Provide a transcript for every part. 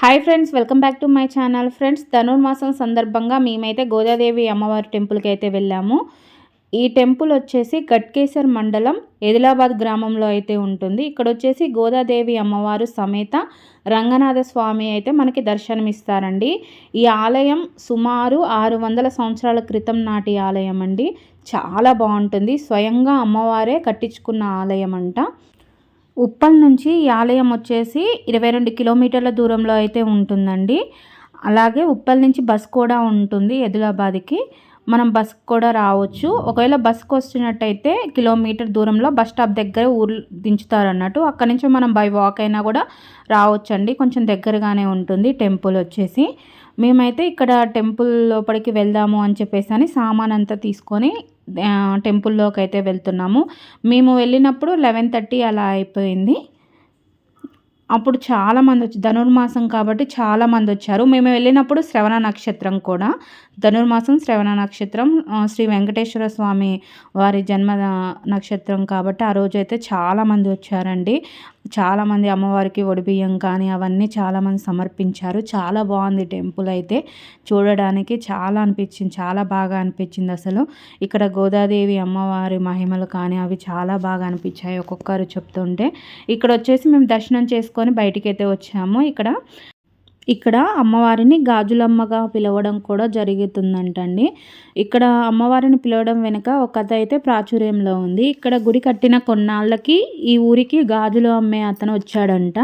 Hi friends welcome back to my channel friends Dhanurmasam సందర్భంగా మేమైతే గోదాదేవి అమ్మవారి టెంపుల్కి అయితే వెళ్ళాము. ఈ టెంపుల్ వచ్చేసి గట్కేసర్ మండలం ఎదిలాబాద్ గ్రామంలో అయితే ఉంటుంది. ఇక్కడ వచ్చేసి గోదాదేవి అమ్మవారు సమేత రంగనాథ స్వామి అయితే మనకి దర్శనమిస్తారండి. ఈ ఆలయం సుమారు ఆరు వందల సంవత్సరాల క్రితం నాటి ఆలయం అండి చాలా బాగుంటుంది. స్వయంగా అమ్మవారే కట్టించుకున్న ఆలయం అంట ఉప్పల్ నుంచి ఈ ఆలయం వచ్చేసి ఇరవై రెండు కిలోమీటర్ల దూరంలో అయితే ఉంటుందండి. అలాగే ఉప్పల్ నుంచి బస్ కూడా ఉంటుంది ఎదిలాబాద్కి. మనం బస్ కూడా రావచ్చు. ఒకవేళ బస్కి వస్తున్నట్టయితే కిలోమీటర్ దూరంలో బస్ స్టాప్ దగ్గర ఊరు దించుతారు అన్నట్టు అక్కడి నుంచి మనం బై వాక్ అయినా కూడా రావచ్చండి. కొంచెం దగ్గరగానే ఉంటుంది టెంపుల్ వచ్చేసి. మేమైతే ఇక్కడ టెంపుల్ లోపలికి వెళ్దాము అని చెప్పేసి అని సామాన్ అంతా తీసుకొని టెంపుల్లోకి అయితే వెళ్తున్నాము. మేము వెళ్ళినప్పుడు లెవెన్ థర్టీ అలా అయిపోయింది. అప్పుడు చాలామంది వచ్చి ధనుర్మాసం కాబట్టి చాలామంది వచ్చారు. మేము వెళ్ళినప్పుడు శ్రవణ నక్షత్రం కూడా. ధనుర్మాసం శ్రవణ నక్షత్రం శ్రీ వెంకటేశ్వర స్వామి వారి జన్మ నక్షత్రం కాబట్టి ఆ రోజు అయితే చాలామంది వచ్చారండి. చాలామంది అమ్మవారికి ఒడిబియ్యం కానీ అవన్నీ చాలామంది సమర్పించారు. చాలా బాగుంది టెంపుల్ అయితే. చూడడానికి చాలా అనిపించింది చాలా బాగా అనిపించింది అసలు. ఇక్కడ గోదాదేవి అమ్మవారి మహిమలు కానీ అవి చాలా బాగా అనిపించాయి ఒక్కొక్కరు చెప్తుంటే. ఇక్కడ వచ్చేసి మేము దర్శనం చేసుకొని బయటికి అయితే వచ్చాము. ఇక్కడ ఇక్కడ అమ్మవారిని గాజులమ్మగా పిలవడం కూడా జరుగుతుందంటండి. ఇక్కడ అమ్మవారిని పిలవడం వెనుక ఒక కథ అయితే ప్రాచుర్యంలో ఉంది. ఇక్కడ గుడి కట్టిన కొన్నాళ్ళకి ఈ ఊరికి గాజులు అమ్మే అతను వచ్చాడంట.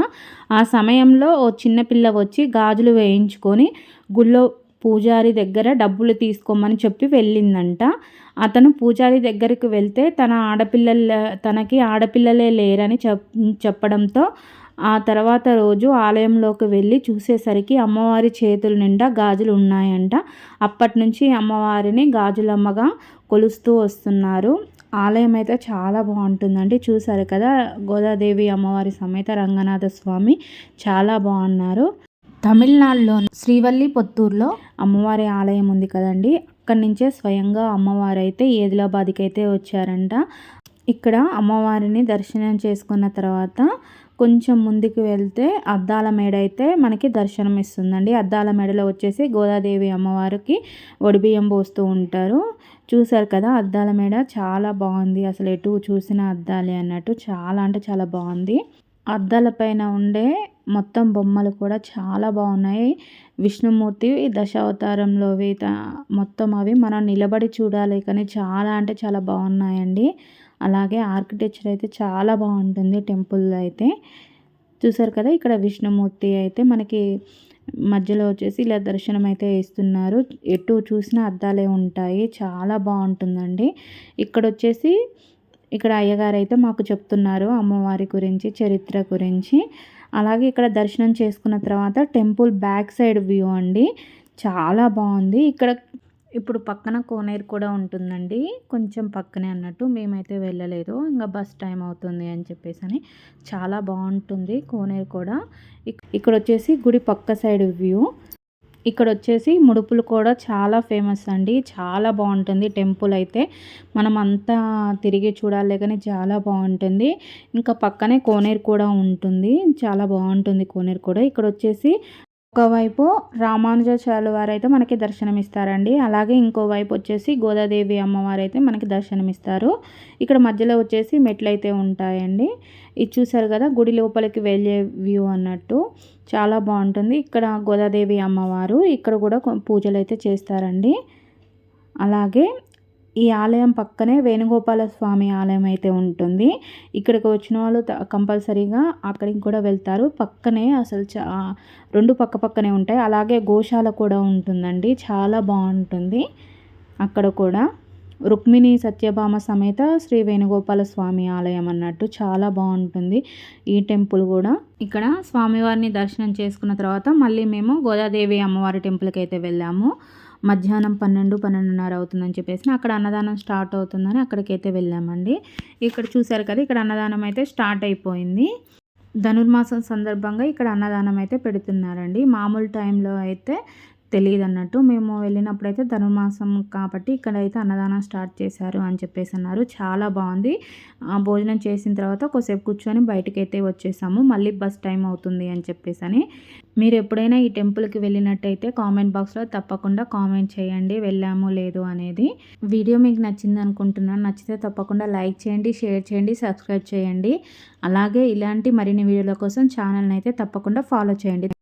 ఆ సమయంలో ఓ చిన్నపిల్ల వచ్చి గాజులు వేయించుకొని గుళ్ళో పూజారి దగ్గర డబ్బులు తీసుకోమని చెప్పి వెళ్ళిందంట. అతను పూజారి దగ్గరికి వెళ్తే తన ఆడపిల్లల తనకి ఆడపిల్లలే లేరని చెప్ చెప్పడంతో ఆ తర్వాత రోజు ఆలయంలోకి వెళ్ళి చూసేసరికి అమ్మవారి చేతుల నిండా గాజులు ఉన్నాయంట. అప్పటి నుంచి అమ్మవారిని గాజులమ్మగా కొలుస్తూ వస్తున్నారు. ఆలయం అయితే చాలా బాగుంటుందండి. చూసారు కదా గోదాదేవి అమ్మవారి సమేత రంగనాథ స్వామి చాలా బాగున్నారు. తమిళనాడులో శ్రీవల్లి పొత్తూరులో అమ్మవారి ఆలయం ఉంది కదండి. అక్కడి నుంచే స్వయంగా అమ్మవారు అయితే ఏదిలాబాద్కి అయితే వచ్చారంట. ఇక్కడ అమ్మవారిని దర్శనం చేసుకున్న తర్వాత కొంచెం ముందుకు వెళ్తే అద్దాల మేడ అయితే మనకి దర్శనం ఇస్తుందండి. అద్దాల మేడలో వచ్చేసి గోదాదేవి అమ్మవారికి ఒడిబియ్యం పోస్తూ ఉంటారు. చూశారు కదా అద్దాల మేడ చాలా బాగుంది. అసలు ఎటు చూసిన అద్దాలే అన్నట్టు చాలా అంటే చాలా బాగుంది. అద్దాల పైన ఉండే మొత్తం బొమ్మలు కూడా చాలా బాగున్నాయి. విష్ణుమూర్తి దశావతారంలోవి మొత్తం అవి మనం నిలబడి చూడాలి కానీ చాలా అంటే చాలా బాగున్నాయండి. అలాగే ఆర్కిటెక్చర్ అయితే చాలా బాగుంటుంది టెంపుల్ అయితే. చూసారు కదా ఇక్కడ విష్ణుమూర్తి అయితే మనకి మధ్యలో వచ్చేసి ఇలా దర్శనం అయితే ఇస్తున్నారు. ఎటు చూసినా అద్దాలే ఉంటాయి. చాలా బాగుంటుందండి. ఇక్కడ వచ్చేసి ఇక్కడ అయ్యగారు అయితే మాకు చెప్తున్నారు అమ్మవారి గురించి చరిత్ర గురించి. అలాగే ఇక్కడ దర్శనం చేసుకున్న తర్వాత టెంపుల్ బ్యాక్ సైడ్ వ్యూ అండి. చాలా బాగుంది. ఇక్కడ ఇప్పుడు పక్కన కోనేరు కూడా ఉంటుందండి. కొంచెం పక్కనే అన్నట్టు మేమైతే వెళ్ళలేదు. ఇంకా బస్ టైం అవుతుంది అని చెప్పేసి అని చాలా బాగుంటుంది కోనేరు కూడా. ఇక్కడ వచ్చేసి గుడి పక్క సైడ్ వ్యూ. ఇక్కడ వచ్చేసి ముడుపులు కూడా చాలా ఫేమస్ అండి. చాలా బాగుంటుంది టెంపుల్ అయితే. మనం అంతా తిరిగి చూడాలి కానీ చాలా బాగుంటుంది. ఇంకా పక్కనే కోనేరు కూడా ఉంటుంది. చాలా బాగుంటుంది కోనేరు కూడా. ఇక్కడ వచ్చేసి ఒకవైపు రామానుజాచార్యుల వారు అయితే మనకి దర్శనమిస్తారండి. అలాగే ఇంకోవైపు వచ్చేసి గోదాదేవి అమ్మవారు అయితే మనకి దర్శనమిస్తారు. ఇక్కడ మధ్యలో వచ్చేసి మెట్లు అయితే ఉంటాయండి. ఇది చూసారు కదా గుడి లోపలికి వెళ్ళే వ్యూ అన్నట్టు. చాలా బాగుంటుంది. ఇక్కడ గోదాదేవి అమ్మవారు ఇక్కడ కూడా పూజలు అయితే చేస్తారండి. అలాగే ఈ ఆలయం పక్కనే వేణుగోపాల స్వామి ఆలయం అయితే ఉంటుంది. ఇక్కడికి వచ్చిన వాళ్ళు కంపల్సరీగా అక్కడికి కూడా వెళ్తారు. పక్కనే అసలు చా రెండు పక్క పక్కనే ఉంటాయి. అలాగే గోశాల కూడా ఉంటుందండి. చాలా బాగుంటుంది అక్కడ కూడా. రుక్మిణి సత్యభామ సమేత శ్రీ వేణుగోపాల స్వామి ఆలయం అన్నట్టు చాలా బాగుంటుంది ఈ టెంపుల్ కూడా. ఇక్కడ స్వామివారిని దర్శనం చేసుకున్న తర్వాత మళ్ళీ మేము గోదాదేవి అమ్మవారి టెంపుల్కి అయితే వెళ్ళాము. మధ్యాహ్నం పన్నెండు పన్నెండున్నర అవుతుందని చెప్పేసి అక్కడ అన్నదానం స్టార్ట్ అవుతుందని అక్కడికైతే వెళ్ళామండి. ఇక్కడ చూసారు కదా ఇక్కడ అన్నదానం అయితే స్టార్ట్ అయిపోయింది. ధనుర్మాసం సందర్భంగా ఇక్కడ అన్నదానం అయితే పెడుతున్నారండి. మామూలు టైంలో అయితే తెలియదు అన్నట్టు మేము వెళ్ళినప్పుడు అయితే ధనుర్మాసం కాబట్టి ఇక్కడ అయితే అన్నదానం స్టార్ట్ చేశారు అని చెప్పేసి అన్నారు. చాలా బాగుంది. భోజనం చేసిన తర్వాత కొద్దిసేపు కూర్చొని బయటకైతే అయితే వచ్చేసాము. మళ్ళీ బస్ టైం అవుతుంది అని చెప్పేసి అని. మీరు ఎప్పుడైనా ఈ టెంపుల్కి వెళ్ళినట్టయితే కామెంట్ బాక్స్లో తప్పకుండా కామెంట్ చేయండి వెళ్ళాము లేదు అనేది. వీడియో మీకు నచ్చింది అనుకుంటున్నాను. నచ్చితే తప్పకుండా లైక్ చేయండి షేర్ చేయండి సబ్స్క్రైబ్ చేయండి. అలాగే ఇలాంటి మరిన్ని వీడియోల కోసం ఛానల్ని అయితే తప్పకుండా ఫాలో చేయండి.